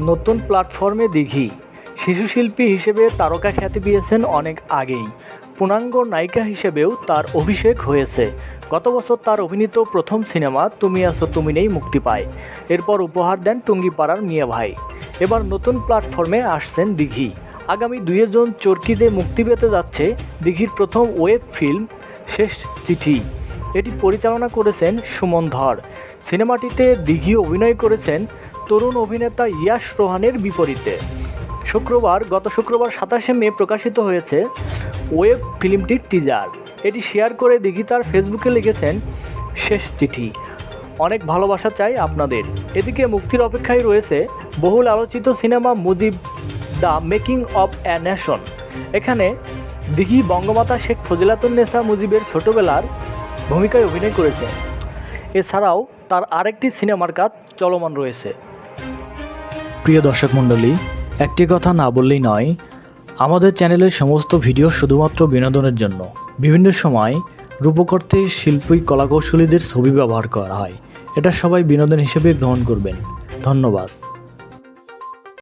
নতুন প্ল্যাটফর্মে দিঘি। শিশুশিল্পী হিসেবে তারকা খ্যাতি পেয়েছেন অনেক আগেই। পূর্ণাঙ্গ নায়িকা হিসেবেও তার অভিষেক হয়েছে। গত বছর তার অভিনীত প্রথম সিনেমা, তুমি আছো, তুমি নেই মুক্তি পায়। এরপর উপহার দেন টুঙ্গিপাড়ার মিয়া ভাই। এবার নতুন প্ল্যাটফর্মে আসছেন দিঘি। আগামী দুয়ে জন চরকিতে মুক্তি পেতে যাচ্ছে দিঘির প্রথম ওয়েব ফিল্ম, শেষ চিঠি। এটি পরিচালনা করেছেন সুমন ধর। সিনেমাটিতে দিঘি অভিনয় করেছেন তরুণ অভিনেতা ইয়াশ রোহানের বিপরীতে। শুক্রবার, গত শুক্রবার সাতাশে মে প্রকাশিত হয়েছে ওয়েব ফিল্মটির টিজার। এটি শেয়ার করে দিঘি তার ফেসবুকে লিখেছেন, শেষ চিঠি। অনেক ভালোবাসা চাই আপনাদের। এদিকে মুক্তির অপেক্ষায় রয়েছে বহুল আলোচিত cinema Mujib the making of a nation. এখানে দিঘি বঙ্গমাতা শেখ ফজিলাতুন্নেসা মুজিবের ছোটবেলার ভূমিকায় অভিনয় করেছে। এছাড়াও তার আরেকটি সিনেমার কাজ চলমান রয়েছে। প্রিয় দর্শক মণ্ডলী, একটি কথা না বললেই নয়, আমাদের চ্যানেলের সমস্ত ভিডিও শুধুমাত্র বিনোদনের জন্য। বিভিন্ন সময় রূপকর্তে শিল্পী কলাকৌশলীদের ছবি ব্যবহার করা হয়। এটা সবাই বিনোদন হিসেবে গ্রহণ করবেন। ধন্যবাদ।